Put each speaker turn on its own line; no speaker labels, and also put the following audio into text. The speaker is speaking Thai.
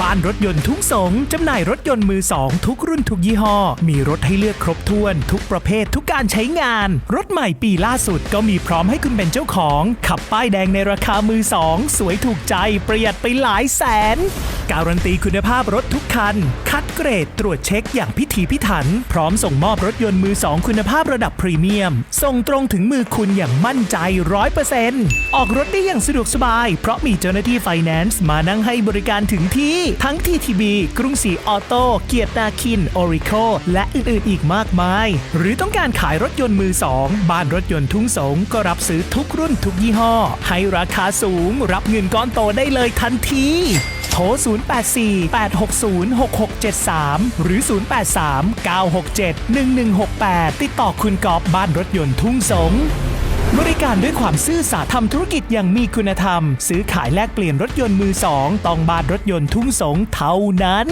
บ้านรถยนต์ทุ่งสงจำหน่ายรถยนต์มือสองทุกรุ่นทุกยี่ห้อ มีรถให้เลือกครบถ้วน ทุกประเภททุกการใช้งาน รถใหม่ปีล่าสุดก็มีพร้อมให้คุณเป็นเจ้าของ ขับป้ายแดงในราคามือสองสวยถูกใจประหยัดไปหลายแสน การันตีคุณภาพรถทุกคัน คัดเกรดตรวจเช็คอย่างพิถีพิถัน พร้อมส่งมอบรถยนต์มือสองคุณภาพระดับพรีเมียม ส่งตรงถึงมือคุณอย่างมั่นใจร้อยเปอร์เซ็นต์ออกรถได้อย่างสะดวกสบาย เพราะมีเจ้าหน้าที่ไฟแนนซ์มานั่งให้บริการถึงที่ ทั้ง TTB กรุงศรีออโต้เกียรตินาคิน o r i c o และอื่น ๆ อีกมากมาย หรือต้องการขายรถยนต์มือสองบ้านรถยนต์ทุ่งสงก็รับซื้อทุกรุ่นทุกยี่ห้อ ให้ราคาสูง รับเงินก้อนโตได้เลยทันที ทร084-860-6673 หรือ 083-967-1168 ติดต่อคุณกอบบ้านรถยนต์ทุ่งสงบริการด้วยความซื่อสัตย์ทำธุรกิจอย่างมีคุณธรรม ซื้อขายแลกเปลี่ยนรถยนต์มือสอง ต้องบ้านรถยนต์ทุ่งสงเท่านั้น